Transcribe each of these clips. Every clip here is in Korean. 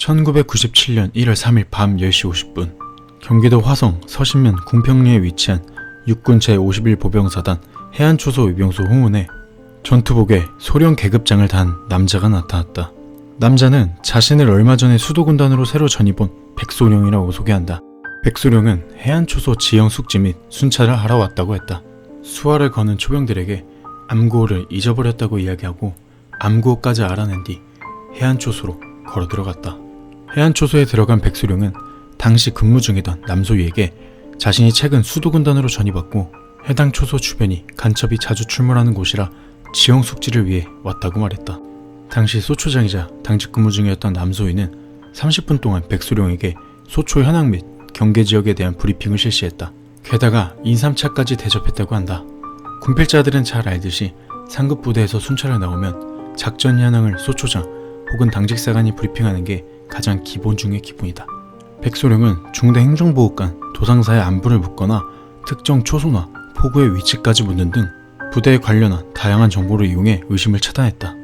1997년 1월 3일 밤 10시 50분 경기도 화성 서신면 궁평리에 위치한 육군 제51 보병사단 해안초소 의병소 후문에 전투복에 소련 계급장을 단 남자가 나타났다. 남자는 자신을 얼마 전에 수도군단으로 새로 전입 온 백소령이라고 소개한다. 백소령은 해안초소 지형 숙지 및 순찰을 하러 왔다고 했다. 수화를 거는 초병들에게 암구호를 잊어버렸다고 이야기하고 암구호까지 알아낸 뒤 해안초소로 걸어 들어갔다. 해안초소에 들어간 백수령은 당시 근무 중이던 남소희에게 자신이 최근 수도군단으로 전입왔고 해당 초소 주변이 간첩이 자주 출몰하는 곳이라 지형 숙지를 위해 왔다고 말했다. 당시 소초장이자 당직 근무 중이었던 남소희는 30분 동안 백수령에게 소초 현황 및 경계 지역에 대한 브리핑을 실시했다. 게다가 인삼차까지 대접했다고 한다. 군필자들은 잘 알듯이 상급 부대에서 순찰을 나오면 작전 현황을 소초장 혹은 당직사관이 브리핑하는 게 가장 기본 중의 기본이다. 백소령은 중대 행정보호관, 도상사의 안부를 묻거나 특정 초소나 포구의 위치까지 묻는 등 부대에 관련한 다양한 정보를 이용해 의심을 차단했다.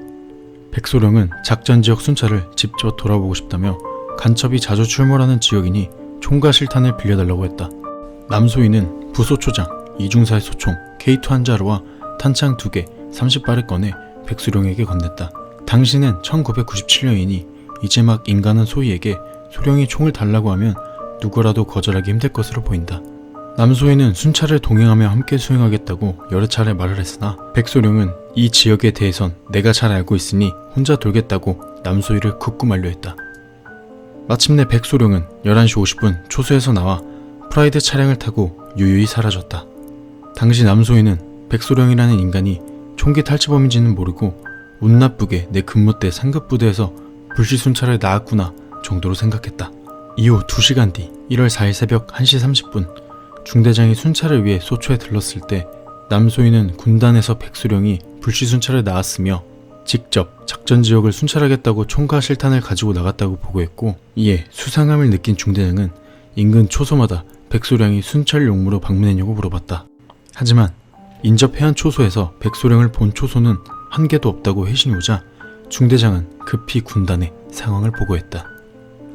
백소령은 작전 지역 순찰을 직접 돌아보고 싶다며 간첩이 자주 출몰하는 지역이니 총과 실탄을 빌려달라고 했다. 남소희는 부소초장, 이중사의 소총, K2 한 자루와 탄창 2개, 30발을 꺼내 백수령에게 건넸다. 당신은 1997년이니 이제 막 인간은 소희에게 소령이 총을 달라고 하면 누구라도 거절하기 힘들 것으로 보인다. 남소희는 순찰을 동행하며 함께 수행하겠다고 여러 차례 말을 했으나 백소령은 이 지역에 대해선 내가 잘 알고 있으니 혼자 돌겠다고 남소희를 굳고 만료했다. 마침내 백소령은 11시 50분 초소에서 나와 프라이드 차량을 타고 유유히 사라졌다. 당시 남소희는 백소령이라는 인간이 총기 탈취범인지는 모르고 운 나쁘게 내 근무 때 상급 부대에서 불시 순찰을 나왔구나 정도로 생각했다. 이후 2시간 뒤 1월 4일 새벽 1시 30분 중대장이 순찰을 위해 소초에 들렀을 때 남소희는 군단에서 백수령이 불시 순찰을 나왔으며 직접 작전 지역을 순찰하겠다고 총과 실탄을 가지고 나갔다고 보고했고 이에 수상함을 느낀 중대장은 인근 초소마다 백소령이 순찰 용무로 방문했냐고 물어봤다. 하지만 인접 해안 초소에서 백소령을 본 초소는 한 개도 없다고 회신이 오자 중대장은 급히 군단에 상황을 보고했다.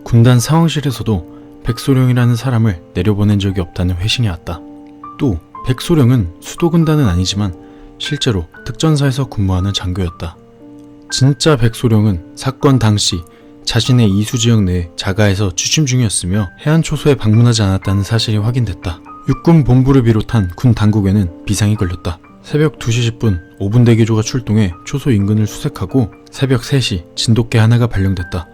군단 상황실에서도 백소령이라는 사람을 내려보낸 적이 없다는 회신이 왔다. 또 백소령은 수도군단은 아니지만 실제로 특전사에서 근무하는 장교였다. 진짜 백소령은 사건 당시 자신의 이수 지역 내 자가에서 취침 중이었으며 해안 초소에 방문하지 않았다는 사실이 확인됐다. 육군 본부를 비롯한 군 당국에는 비상이 걸렸다. 새벽 2시 10분 5분 대기조가 출동해 초소 인근을 수색하고 새벽 3시 진돗개 하나가 발령됐다.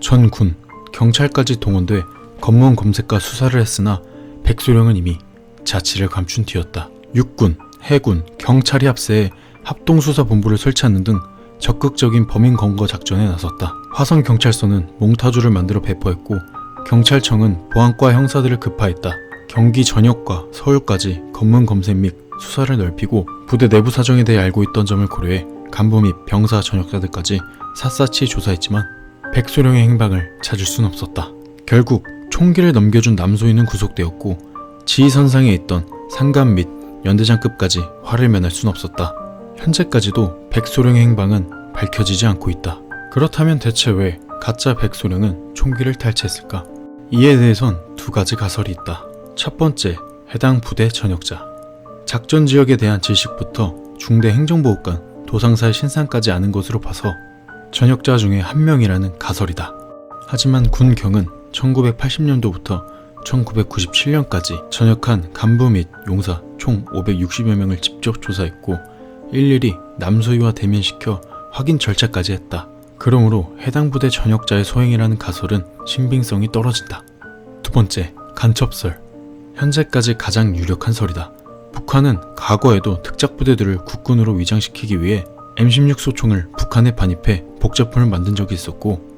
전 군, 경찰까지 동원돼 검문 검색과 수사를 했으나 백소령은 이미 자치를 감춘 뒤였다. 육군, 해군, 경찰이 합세해 합동수사본부를 설치하는 등 적극적인 범인 검거 작전에 나섰다. 화성 경찰서는 몽타주를 만들어 배포했고 경찰청은 보안과 형사들을 급파했다. 경기 전역과 서울까지 검문 검색 및 수사를 넓히고 부대 내부 사정에 대해 알고 있던 점을 고려해 간부 및 병사 전역자들까지 샅샅이 조사했지만 백소령의 행방을 찾을 순 없었다. 결국 총기를 넘겨준 남소희는 구속되었고 지휘선상에 있던 상감 및 연대장급까지 화를 면할 순 없었다. 현재까지도 백소령의 행방은 밝혀지지 않고 있다. 그렇다면 대체 왜 가짜 백소령은 총기를 탈취했을까? 이에 대해선 두 가지 가설이 있다. 첫 번째, 해당 부대 전역자. 작전 지역에 대한 지식부터 중대 행정보호관, 도상사의 신상까지 아는 것으로 봐서 전역자 중에 한 명이라는 가설이다. 하지만 군경은 1980년도부터 1997년까지 전역한 간부 및 용사 총 560여 명을 직접 조사했고 일일이 남소희와 대면시켜 확인 절차까지 했다. 그러므로 해당 부대 전역자의 소행이라는 가설은 신빙성이 떨어진다. 두 번째, 간첩설. 현재까지 가장 유력한 설이다. 북한은 과거에도 특작 부대들을 국군으로 위장시키기 위해 M16 소총을 북한에 반입해 복제품을 만든 적이 있었고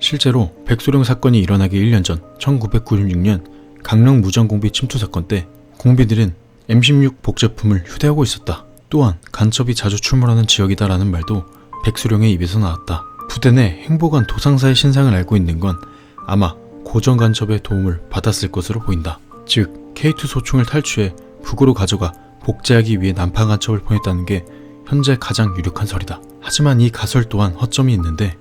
실제로 백소령 사건이 일어나기 1년 전 1996년 강릉 무전공비 침투 사건 때 공비들은 M16 복제품을 휴대하고 있었다. 또한 간첩이 자주 출몰하는 지역이다라는 말도 백수령의 입에서 나왔다. 부대 내 행보관 도상사의 신상을 알고 있는 건 아마 고정 간첩의 도움을 받았을 것으로 보인다. 즉 K2 소총을 탈취해 북으로 가져가 복제하기 위해 난파 간첩을 보냈다는 게 현재 가장 유력한 설이다. 하지만 이 가설 또한 허점이 있는데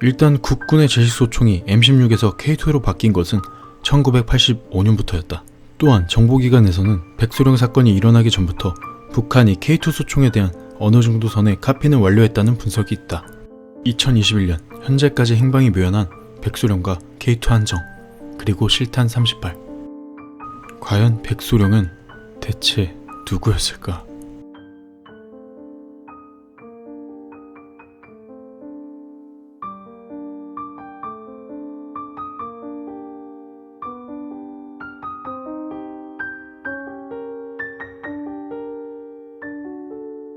일단 국군의 제식소총이 M16에서 K2로 바뀐 것은 1985년부터였다. 또한 정보기관에서는 백소령 사건이 일어나기 전부터 북한이 K2 소총에 대한 어느 정도 선의 카피는 완료했다는 분석이 있다. 2021년 현재까지 행방이 묘연한 백소령과 K2 한정 그리고 실탄 38 과연 백소령은 대체 누구였을까?